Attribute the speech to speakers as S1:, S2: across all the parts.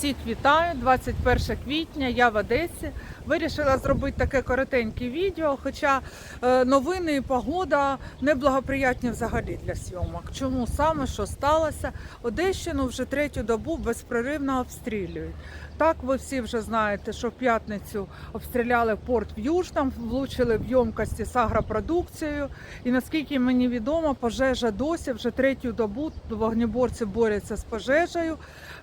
S1: Всіх вітаю, 21 квітня, я в Одесі. Вирішила зробити таке коротеньке відео, хоча е, новини і погода неблагоприятні взагалі для сйомок. Чому саме що сталося? Одещину вже третю добу безпроривно обстрілюють. Так, ви всі вже знаєте, що в п'ятницю обстріляли порт в Южному, влучили в ємкості з агропродукцією. І наскільки мені відомо, пожежа досі вже третю добу вогнеборці борються з пожежею.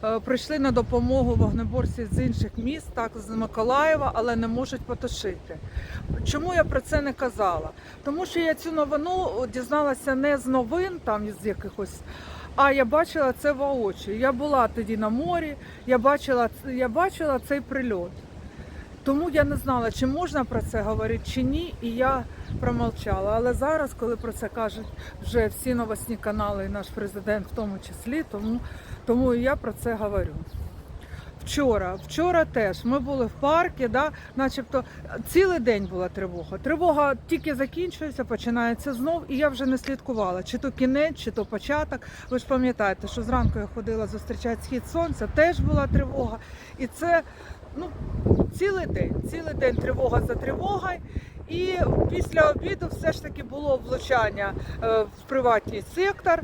S1: Е, Прийшли на допомогу вогнеборці з інших міст, так з Миколаєва, але не можуть потушити. Чому я про це не казала? Тому що я цю новину дізналася не з новин, там з якихось. А я бачила це воочі. Я була тоді на морі, я бачила, я бачила цей прильот. Тому я не знала, чи можна про це говорити, чи ні, і я промовчала. Але зараз, коли про це кажуть вже всі новосні канали, і наш президент в тому числі, тому, тому і я про це говорю. Вчора, вчора теж ми були в парку, да, начебто цілий день була тривога. Тривога тільки закінчується, починається знов, і я вже не слідкувала, чи то кінець, чи то початок. Ви ж пам'ятаєте, що зранку я ходила зустрічати схід сонця, теж була тривога. І це ну, цілий день, цілий день тривога за тривогою. І після обіду все ж таки було влучання е, в приватний сектор.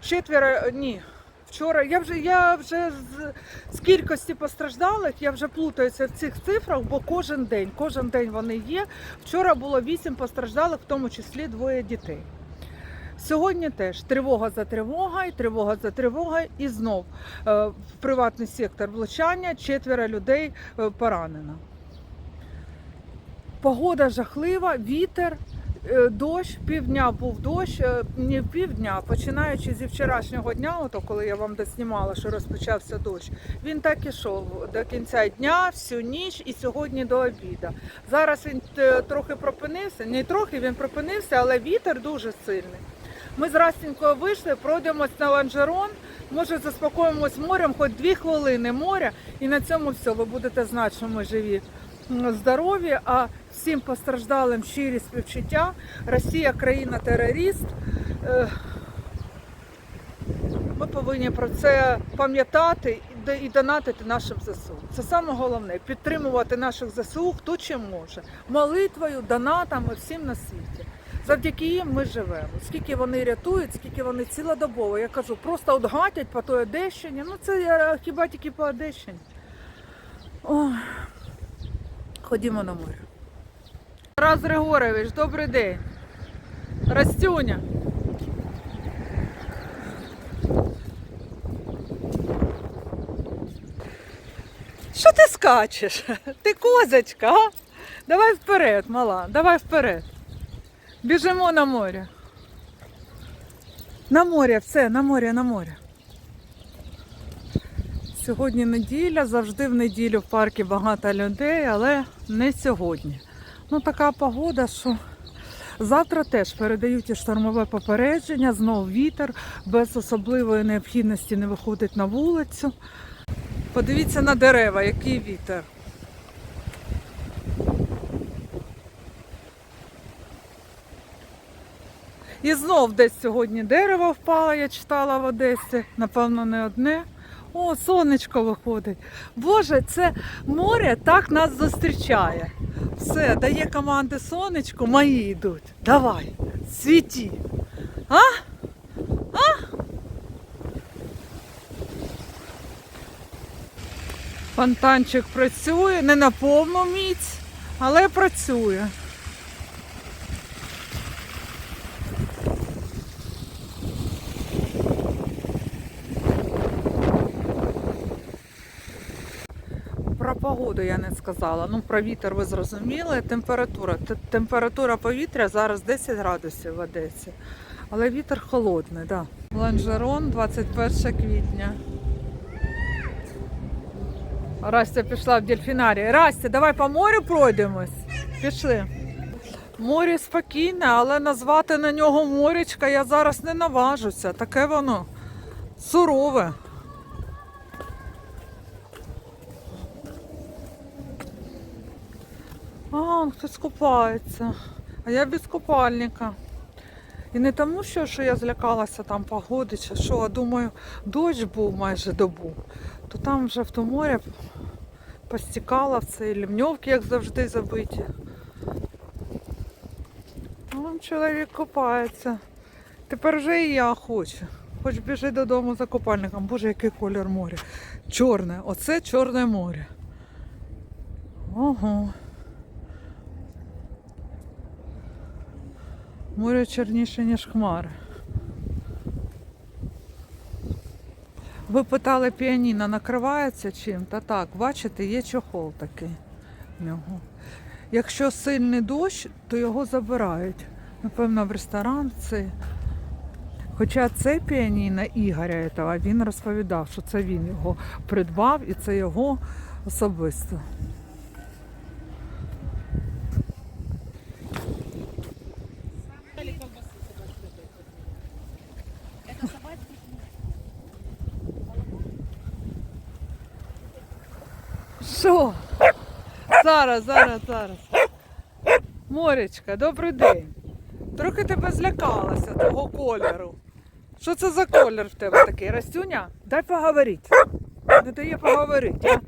S1: Четверо ні. Вчора я вже я вже з, з кількості постраждалих, я вже плутаюся в цих цифрах, бо кожен день, кожен день вони є. Вчора було вісім постраждалих, в тому числі двоє дітей. Сьогодні теж тривога за тривогою, тривога за тривогою, і знов е, в приватний сектор влучання, четверо людей е, поранено. Погода жахлива, вітер, дощ, півдня був дощ, е, не півдня, починаючи зі вчорашнього дня, ото коли я вам доснімала, що розпочався дощ, він так ішов до кінця дня, всю ніч і сьогодні до обіду. Зараз він е, трохи пропинився, не трохи він пропинився, але вітер дуже сильний. Ми з Растінькою вийшли, пройдемось на ланжерон, може заспокоїмось морем, хоч дві хвилини моря, і на цьому все. Ви будете знати, що ми живі м, здорові, а всім постраждалим щирі співчуття. Росія країна-терорист. Е, Ми повинні про це пам'ятати і донатити нашим ЗСУ. Це саме головне підтримувати наших ЗСУ, хто чим може. Молитвою, донатами, всім на світі. Завдяки їм ми живемо. Скільки вони рятують, скільки вони цілодобово. Я кажу, просто от гатять по той Одещині. Ну це хіба тільки по Одещині. Ой. Ходімо на море. Тарас Григорович, добрий день. Растюня. Що ти скачеш? Ти козочка, а? Давай вперед, мала, давай вперед. Біжимо на море. На море, все, на море, на море. Сьогодні неділя, завжди в неділю в парку багато людей, але не сьогодні. Ну така погода, що завтра теж передають і штормове попередження, знов вітер, без особливої необхідності не виходить на вулицю. Подивіться на дерева, який вітер. І знов десь сьогодні дерево впало, я читала в Одесі, напевно, не одне. О, сонечко виходить. Боже, це море так нас зустрічає. Все, дає команди сонечко, мої йдуть. Давай, світі. А? А? Фонтанчик працює, не на повну міць, але працює. Про погоду я не сказала. Ну, про вітер ви зрозуміли. Температура. Температура повітря зараз 10 градусів в Одесі. Але вітер холодний, так. Да. Ланжерон 21 квітня. Растя пішла в дельфінарій. Растя, давай по морю пройдемось. Пішли. Море спокійне, але назвати на нього морячка я зараз не наважуся. Таке воно сурове. А, хтось купається. А я без купальника. І не тому, що, що я злякалася там погоди чи що, а думаю, дощ був майже добу. то там вже в то море постікало в це лівньовки, як завжди, забиті. Вон чоловік купається. Тепер вже і я хочу. Хоч біжи додому за купальником. Боже, який колір моря. Чорне. Оце чорне море. Ого. Море чорніше, ніж хмари. Ви питали, піаніно накривається чим? Та так, бачите, є чохол такий в нього. Якщо сильний дощ, то його забирають. Напевно, в ресторан цей. Хоча це піаніно Ігоря він розповідав, що це він його придбав і це його особисто. Що? Зараз, зараз, зараз. Моречка, добрий день. Трохи тебе злякалася того кольору. Що це за колір в тебе такий? Растюня? Дай поговорити. Не дає поговорити, а?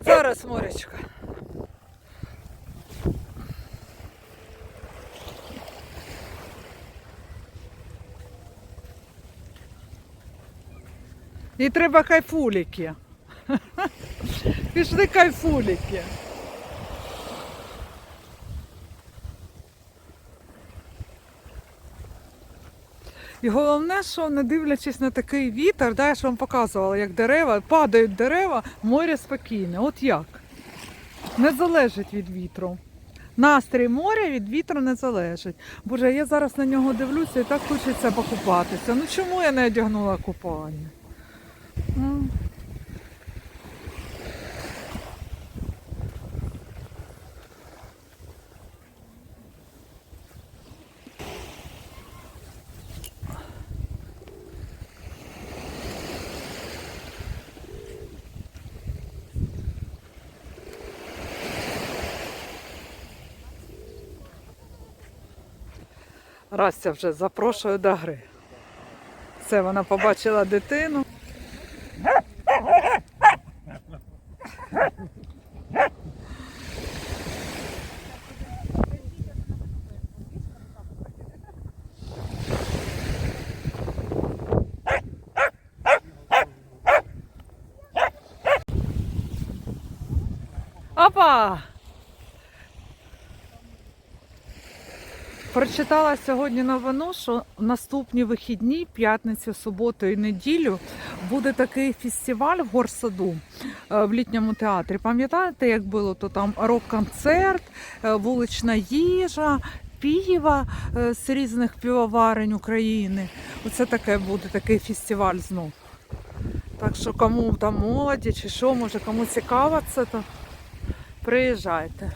S1: Зараз, Моречка. І треба кайфуліки. Пішли кайфуліки. І головне, що не дивлячись на такий вітер, да, я ж вам показувала, як дерева, падають дерева, море спокійне. От як? Не залежить від вітру. Настрій моря від вітру не залежить. Боже, я зараз на нього дивлюся і так хочеться покупатися. Ну чому я не одягнула купальник? М. Растя вже запрошує до гри. Це вона побачила дитину. Опа! Прочитала сьогодні новину, що наступні вихідні, п'ятницю, суботу і неділю, буде такий фестиваль в горсаду е, в літньому театрі. Пам'ятаєте, як було то там рок-концерт, е, вулична їжа, піва е, з різних півоварень України. Оце таке буде такий фестиваль знов. Так що кому там молоді чи що, може кому цікаво це, то приїжджайте.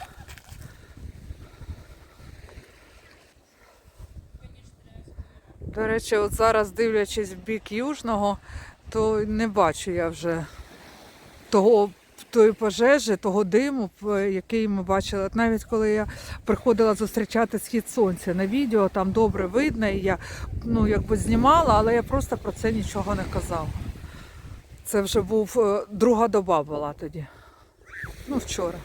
S1: До речі, от зараз дивлячись в бік Южного, то не бачу я вже того тої пожежі, того диму, який ми бачили. Навіть коли я приходила зустрічати схід сонця на відео, там добре видно, і я ну, якби знімала, але я просто про це нічого не казала. Це вже був е, друга доба була тоді. Ну, вчора.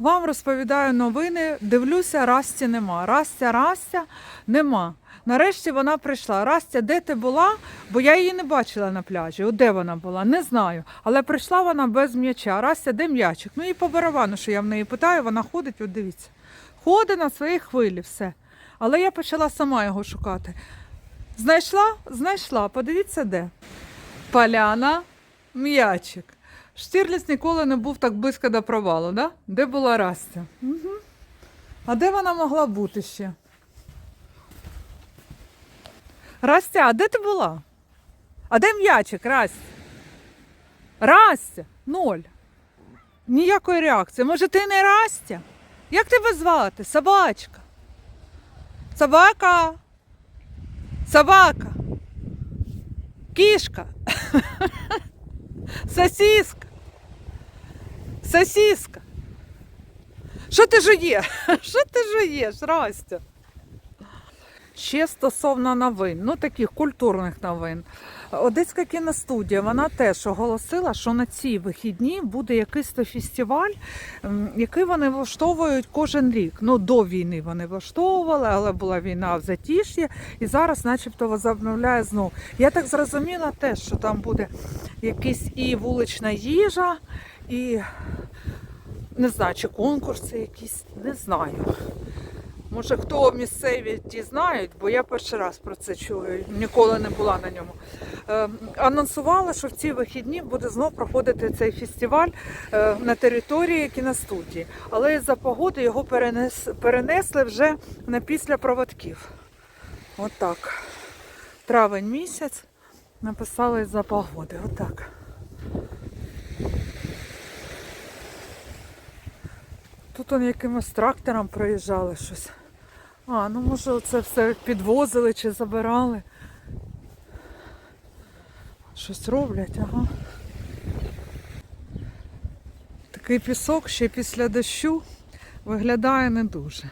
S1: Вам розповідаю новини. Дивлюся, Расті нема. Растя, Растя нема. Нарешті вона прийшла. Растя, де ти була? Бо я її не бачила на пляжі. От де вона була? Не знаю. Але прийшла вона без м'яча. Растя, де м'ячик? Ну і по барабану, що я в неї питаю, вона ходить, от дивіться. Ходить на своїй хвилі, все. Але я почала сама його шукати. Знайшла? Знайшла. Подивіться де. Поляна, м'ячик. Штірліц ніколи не був так близько до провалу, да? Де була Растя? Угу. А де вона могла бути ще? Растя, а де ти була? А де м'ячик, Растя? Растя, ноль. Ніякої реакції. Може, ти не Растя? Як тебе звати? Собачка. Собака. Собака. Кішка. Сосиска. Сосиска. Що ти жуєш? Що ти жуєш, Растя? Ще стосовно новин, ну таких культурних новин. Одеська кіностудія вона теж оголосила, що на ці вихідні буде якийсь то фестиваль, який вони влаштовують кожен рік. Ну до війни вони влаштовували, але була війна в затіш'ї, і зараз, начебто, возобновляє знов. Я так зрозуміла теж, що там буде якась і вулична їжа, і не знаю, чи конкурси якісь, не знаю. Може, хто місцеві ті знають, бо я перший раз про це чую, ніколи не була на ньому. Е, анонсувала, що в ці вихідні буде знов проходити цей фестиваль е, на території кіностудії. Але із-за погоди його перенес, перенесли вже на після проводків. Отак. Травень місяць написали із-за погоди. Отак. Тут якимось трактором проїжджали щось. А, ну може це все підвозили чи забирали. Щось роблять, ага. Такий пісок ще після дощу виглядає не дуже.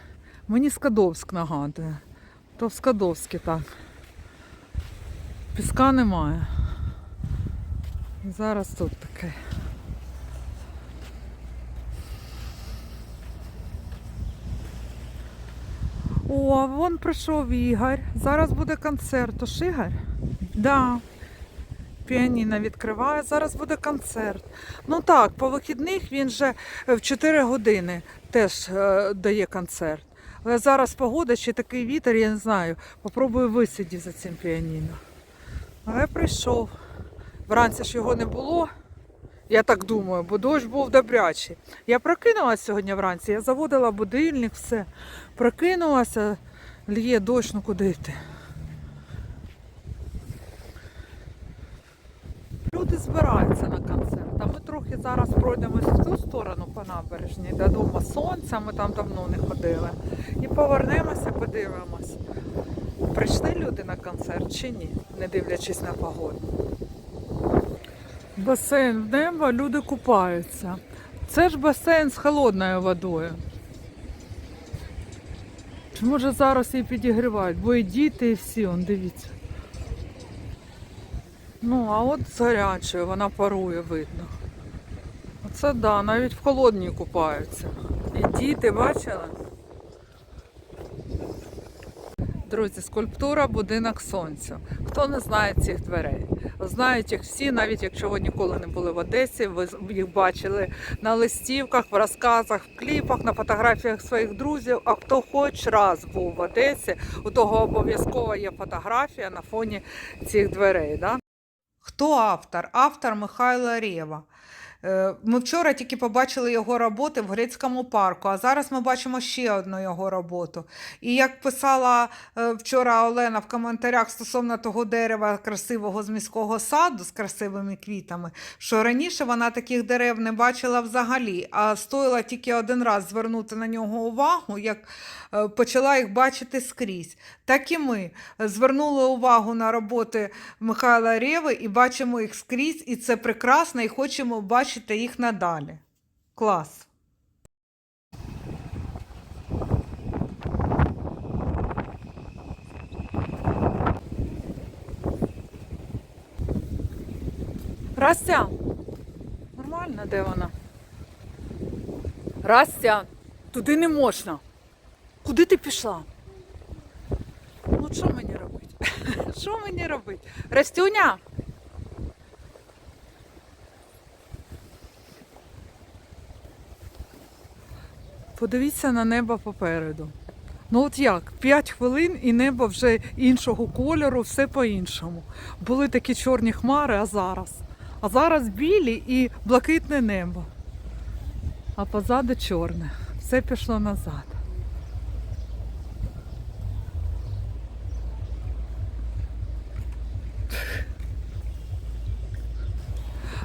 S1: Мені Скадовськ нагадує. То в Скадовській так. Піска немає. Зараз тут таке. О, вон прийшов Ігор. Зараз буде концерт. Тож Ігор? Да. Піаніно відкриває, зараз буде концерт. Ну так, по вихідних він же в 4 години теж е, дає концерт. Але зараз погода, ще такий вітер, я не знаю. Попробую висидіти за цим піаніно. Але прийшов. Вранці ж його не було. Я так думаю, бо дощ був добрячий. Я прокинулася сьогодні вранці, я заводила будильник, все. Прокинулася, лє дощ, ну куди йти. Люди збираються на концерт. А ми трохи зараз пройдемось в ту сторону по набережній, до Дому сонця, ми там давно не ходили. І повернемося, подивимось. Прийшли люди на концерт чи ні, не дивлячись на погоду. Басейн в небо, люди купаються. Це ж басейн з холодною водою. Чи може зараз її підігрівають, бо і діти, і всі, он дивіться. Ну, а от з гарячою, вона парує, видно. Оце да, навіть в холодній купаються. І діти, бачили? Друзі, скульптура будинок сонця. Хто не знає цих дверей? Знають їх всі, навіть якщо ви ніколи не були в Одесі, ви їх бачили на листівках, в розказах, в кліпах, на фотографіях своїх друзів. А хто хоч раз був в Одесі, у того обов'язково є фотографія на фоні цих дверей. Да? Хто автор? Автор Михайло Рєва. Е, Ми вчора тільки побачили його роботи в Грецькому парку, а зараз ми бачимо ще одну його роботу. І як писала е, вчора Олена в коментарях стосовно того дерева красивого з міського саду з красивими квітами, що раніше вона таких дерев не бачила взагалі, а стоїла тільки один раз звернути на нього увагу, як е, почала їх бачити скрізь. Так і ми звернули увагу на роботи Михайла Реви і бачимо їх скрізь, і це прекрасно, і хочемо бачити їх надалі. Клас. Растя. Нормально, де вона? Растя, туди не можна. Куди ти пішла? Ну, що мені робити? Що мені робити? Растюня! Подивіться на небо попереду. Ну от як? 5 хвилин і небо вже іншого кольору, все по-іншому. Були такі чорні хмари, а зараз. А зараз білі і блакитне небо. А позаду чорне. Все пішло назад.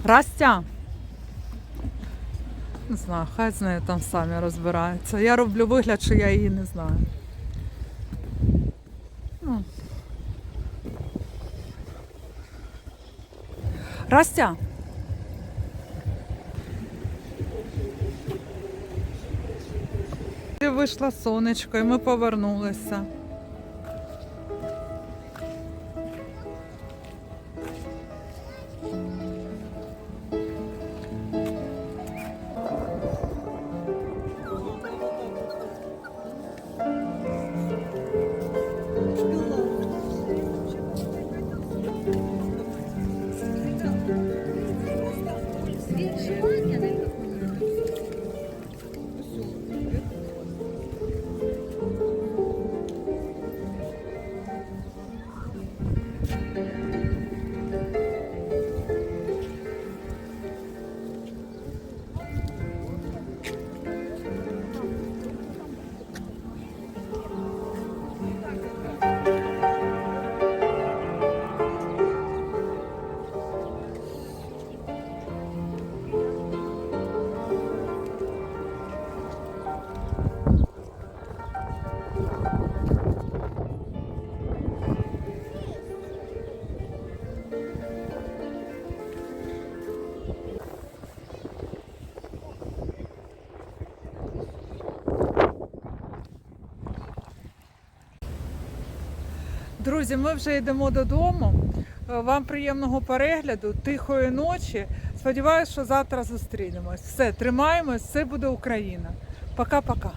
S1: Растя. Не знаю, хай з нею там самі розбираються. Я роблю вигляд, що я її не знаю. Ну. Растя. Вийшла сонечко і ми повернулися. Друзі, ми вже йдемо додому. Е, Вам приємного перегляду, тихої ночі. Сподіваюсь, що завтра зустрінемось. Все, тримаємось, все буде Україна. Пока-пока.